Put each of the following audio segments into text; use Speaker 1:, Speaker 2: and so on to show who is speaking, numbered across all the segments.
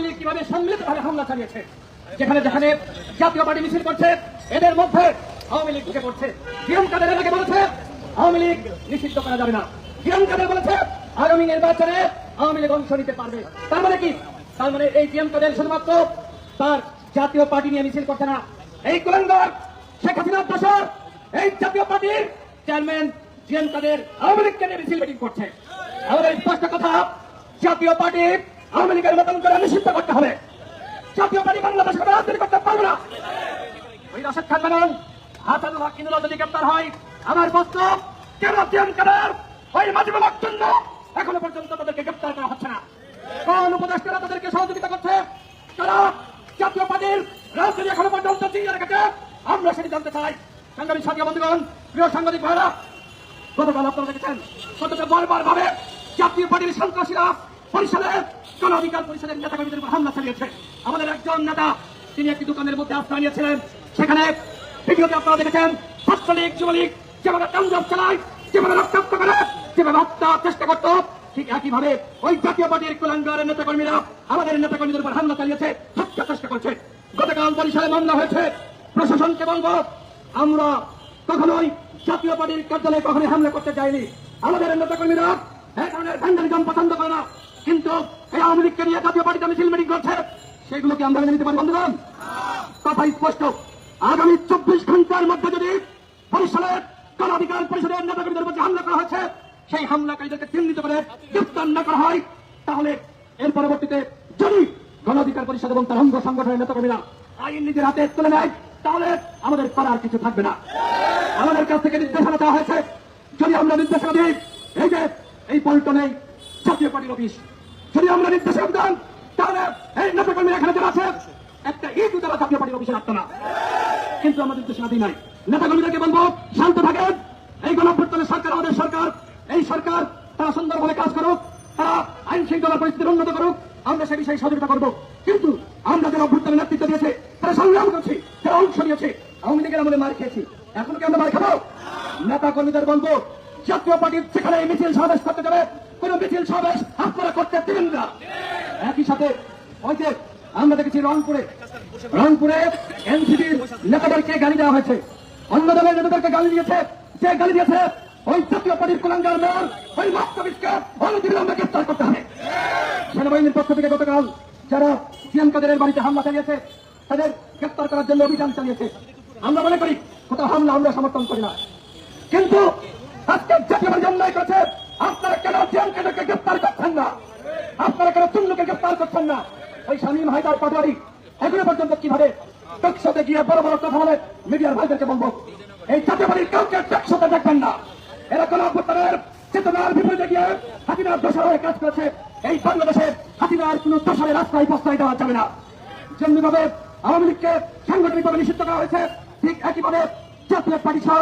Speaker 1: আওয়ামী লীগ কীভাবে সম্মিলিতভাবে হামলা চালিয়েছে? যেখানে যেখানে জাতীয় পার্টি মিছিল করছে, এদের মধ্যে আওয়ামী লীগ ঢুকে পড়ছে। কিরম কাদের এলাকে বলেছে, আওয়ামী লীগ নিষিদ্ধ করা যাবে না। কিরম কাদের বলেছে, আগামী নির্বাচনে আওয়ামী লীগ অংশ নিতে পারবে। তার মানে কি? তার মানে এই পিএম কাদের শুধুমাত্র তার জাতীয় পার্টি নিয়ে মিছিল করছে না। এই কুলাঙ্গার শেখ হাসিনার দশর এই জাতীয় পার্টির চেয়ারম্যান জিএম কাদের আওয়ামী লীগকে নিয়ে মিছিল মিটিং করছে। আমাদের স্পষ্ট কথা, জাতীয় পার্টি লীগের মতন করে নিষিদ্ধ করতে হবে। জাতীয় পার্টি বাংলাদেশ রাজনীতি করতে পারবে না? ওই রাশেদ খান কিনুল্লাহ যদি গ্রেপ্তার হয়, আমার প্রশ্ন কেন ওই মাজিবুল জন্য এখনও পর্যন্ত তাদেরকে গ্রেপ্তার করা হচ্ছে না। কোন উপদেষ্টারা তাদেরকে সহযোগিতা করছে? তারা জাতীয় পার্টির রাজনীতি এখনও পর্যন্ত চিনিয়ে রেখেছে। আমরা সেটি জানতে চাই। সাংবাদিক বন্ধুগণ, প্রিয় সাংবাদিক ভাইরা গতকাল আপনারা দেখেছেন বারবার ভাবে জাতীয় পার্টির সন্ত্রাসীরা পরিষদের গণ অধিকার পরিষদের নেতাকর্মীদের উপর হামলা চালিয়েছে। আমাদের একজন নেতা, তিনি একটি দোকানের মধ্যে আশ্রয় নিয়েছিলেন। সেখানে ভিডিওতে আপনারা দেখেছেন, ছাত্রলীগ, যুবলীগ যেভাবে তাণ্ডব চালায়, যেভাবে রক্তাক্ত করে, যেভাবে হত্যা চেষ্টা করত, ঠিক একইভাবে ওই জাতীয় পার্টির কুলাঙ্গারের নেতাকর্মীরা আমাদের নেতাকর্মীদের উপর হামলা চালিয়েছে, হত্যা চেষ্টা করছে। গতকাল বরিশালে মামলা হয়েছে। প্রশাসনকে বলব, আমরা কখনোই জাতীয় পার্টির কার্যালয়ে কখনোই হামলা করতে যায়নি আমাদের নেতাকর্মীরা এক ধরনের ভ্যান্ডালিজম পছন্দ করে না। কিন্তু এই আওয়ামী লীগকে নিয়ে জাতীয় পার্টিতে মিছিল মিটিং করছে, সেগুলোকে আমরা মেনে নিতে পারি বন্ধুগণ। কথা স্পষ্ট। আগামী চব্বিশ ঘণ্টার মধ্যে যদি বরিশালের গণ অধিকার পরিষদের নেতাকর্মীদের মধ্যে হামলা করা হয়েছে, সেই হামলাকারীদেরকে চিহ্নিত করে গ্রেপ্তার না করা হয়, তাহলে এর পরবর্তীতে যদি গণ অধিকার পরিষদ এবং তার অঙ্গ সংগঠনের নেতাকর্মীরা আইন নিজের হাতে তুলে নেয়, তাহলে আমাদের করার কিছু থাকবে না। আমাদের কাছ থেকে নির্দেশনা দেওয়া হয়েছে। যদি আমরা নির্দেশনা দিই, এই যে এই পল্টনে জাতীয় পার্টির অফিস। যদি আমরা নির্দেশনা দেন, তাহলে এই নেতাকর্মী এখানে যারা আছে একটা ইট তারা জাতীয় পার্টির অফিসে রাখতো না। কিন্তু আমরা নির্দেশনা দিই নাই। নেতাকর্মীদেরকে বলব, শান্ত থাকেন। এই গণভ্যুত্থানের সরকার, আমাদের সরকার, এই সরকার, তারা সুন্দরভাবে কাজ করুক, তারা আইন শৃঙ্খলা পরিস্থিতি উন্নত করুক, আমরা সে বিষয়ে সহযোগিতা করব। কিন্তু আমরা যারা অভ্যুত্থানের নেতৃত্ব দিয়েছে, তারা সংগ্রাম করছি, তারা অংশ নিয়েছে, আওয়ামী লীগের আমলে মার খেয়েছি। এখন কি আমরা মার খাব? নেতা কর্মীদের বলব, জাতীয় পার্টির এই মিছিল সমাবেশ করতে যাবে কোন মিছিল, সমাবেশ আপনারা করতে দিবেন না। একই সাথে ওই যে আমরা দেখেছি রংপুরে রংপুরে এনসিপির নেতাদেরকে গালি দেওয়া হয়েছে। অন্য দলের নেতাদেরকে গালি দিয়েছে। যে গালি দিয়েছে, ওই জাতীয় পার্টির কুলাঙ্গার মেয়র, ওই মাস্টাবিজকে অনতিবিলম্বে গ্রেপ্তার করতে হবে। সেনাবাহিনীর পক্ষ থেকে গতকাল যারা জিএম কাদেরের বাড়িতে হামলা চালিয়েছে, তাদের গ্রেপ্তার করার জন্য অভিযান চালিয়েছে। আমরা মনে করি, কোথাও হামলা আমরা সমর্থন করি না। কিন্তু আজকে জাতীয় অন্যায় করেছে, আপনারা কেন করছেন না। আপনারা কেন চুন্নুকে গ্রেপ্তার করছেন না? ওই শামীম হায়দার পাটোয়ারি এগুলো পর্যন্ত কীভাবে টকশোতে গিয়ে বড় বড় কথা বলে মিডিয়ার ভাইদেরকে বলব, এই জাতীয় বাড়ির কাউকে টকশোতে দেখবেন না। এরা কোন অভ্যুত্থানের চেতনার বিপরীতে গিয়ে হাসিনার দোষর হয়ে কাজ করেছে। এই বাংলাদেশে হাসিনার কোন দোষরে রাস্তায় প্রশ্রয় দেওয়া যাবে না। যেমনি ভাবে আওয়ামী লীগকে সাংগঠনিকভাবে নিষিদ্ধ করা হয়েছে, ঠিক একইভাবে জাতীয় পার্টি সহ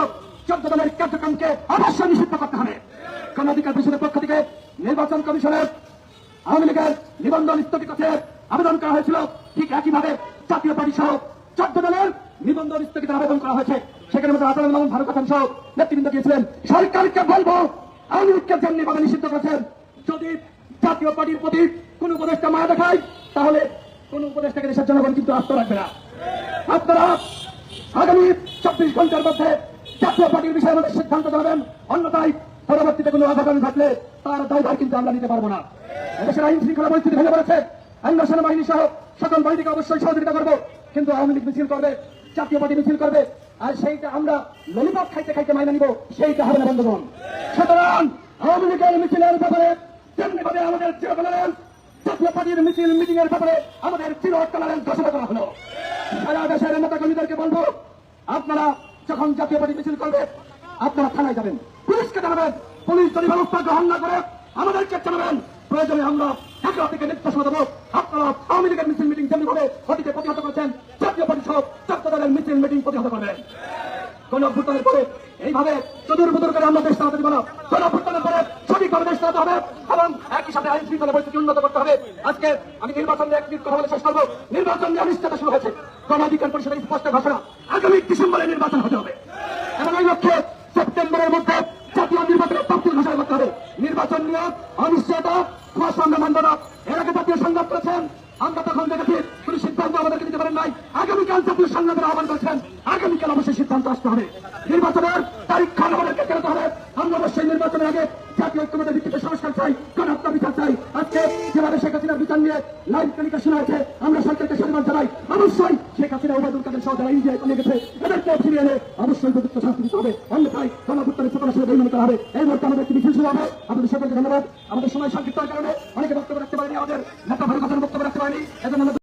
Speaker 1: চোদ্দ দলের কার্যক্রমকে অবশ্যই নিষিদ্ধ করতে হবে। গণ অধিকার পরিষদের পক্ষ থেকে নির্বাচন কমিশনের আওয়ামী লীগের নিবন্ধন স্থগিতের আবেদন করা হয়েছিল। ঠিক একইভাবে জাতীয় পার্টি সহ চোদ্দ দলের নিবন্ধন স্থগিতের আবেদন করা হয়েছে। সেখানে মধ্যে আসাদুল মামুন ভারত কথা সহ নেতৃবৃন্দ দিয়েছিলেন সরকারকে বলব, আওয়ামী লীগকে যেমনিভাবে নিষিদ্ধ করেছেন, যদি জাতীয় পার্টির প্রতি কোন উপদেষ্টা মায়া দেখায়, তাহলে কোন উপদেষ্টাকে দেশের জনগণ কিন্তু আস্থা রাখবে না। আপনারা আগামী চব্বিশ ঘণ্টার মধ্যে জাতীয় পার্টির বিষয়ে আমাদের সিদ্ধান্ত জানাবেন। অন্যথায় পরবর্তীতে কোনো অঘটন ঘটলে তার দায়ভার কিন্তু আমরা নিতে পারব না। দেশের আইন শৃঙ্খলা পরিস্থিতি ভেঙে পড়েছে। আইন সেনাবাহিনী সহ সকল বাহিনীকে অবশ্যই সহযোগিতা করব। কিন্তু আওয়ামী লীগ মিছিল করবে, জাতীয় পার্টি মিছিল করবে, আর সেইটা আমরা ললিপপ খাইতে খাইতে মাইনে নিব, সেইটা হবে না, বন্ধুগণ। সুতরাং আওয়ামী লীগের মিছিলের ব্যাপারে তেমনি ভাবে আমাদের চিরকালের জাতীয় পার্টির মিছিল মিটিং এর ব্যাপারে আমাদের চিরকালের ঘোষণা করা হলো। সারা দেশের নেতা কর্মীদেরকে বলব, আপনারা যখন জাতীয় পার্টি মিছিল করবে, আপনারা থানায় যাবেন। পুলিশকে জানাবেন। পুলিশ যদি ব্যবস্থা গ্রহণ না করে, আমাদেরকে জানাবেন। প্রয়োজনে আমরা ঢাকা থেকে নির্দেশনা দেবো। আপনারা আওয়ামী লীগের মিছিল মিটিং যেমনি ভাবে অতীতে প্রতিহত করেছেন, জাতীয় পার্টি সহ দলের মিছিল মিটিং প্রতিহত করবেন অভ্যুত্থানের পরে এইভাবে চতুর বুতুর করে আমরা দেশ চালাতে দিব না। কোন অভ্যুত্থানের পরে সঠিকভাবে দেশ চালাতে হবে এবং একই সাথে আইন শৃঙ্খলা পরিস্থিতি উন্নত করতে হবে। আজকে আমি নির্বাচন নিয়ে একটি কথা বলে শেষ করব। নির্বাচন নিয়ে অনিশ্চয়তা শুরু হয়েছে। গণ অধিকার পরিষদের স্পষ্ট ঘোষণা। আগামী ডিসেম্বরে নির্বাচন হতে হবে। এবং এই লক্ষ্যে সেপ্টেম্বরের মধ্যে নির্বাচনের তফসিল ঘোষণা করতে হবে। নির্বাচন নিয়ে অনিশ্চয়তা, কুয়াশা আমরা আন্দোলন এর আগে জাতীয় সংঘাত করেছেন, আমরা তখন দেখেছি কোন সিদ্ধান্ত আমাদেরকে দিতে পারেন নাই। আগামীকাল জাতীয় সংগ্রামের আহ্বান করেছেন। আগামীকাল অবশ্যই সিদ্ধান্ত আসতে হবে। নির্বাচনের তারিখ খান আমাদেরকে কেনাতে হবে। আমরা অবশ্যই নির্বাচনের আগে জাতীয় ঐক্যমতের ভিত্তিতে সংস্কার চাই গণহত্যা বিচার চাই। আজকে যেভাবে শেখ হাসিনার বিচার নিয়ে লাইভ টেলিকাশন আছে আমরা সরকারকে সম্মান জানাই। অবশ্যই শেখ হাসিনা ওবায়দুল কাদের সহ যারা ইন্ডিয়ায় পালিয়ে গেছে এদেরকে ফিরিয়ে এনে অবশ্যই উপযুক্ত শাস্তি দিতে হবে। অন্যথায় গণভুত্তানের চেতনা সঙ্গে বৈমানিত হবে। এই মুহূর্তে আমাদের একটি শুরু হবে। আপনাদের সকলকে ধন্যবাদ। আমাদের সময় সংক্ষিপ্ত কারণে অনেকে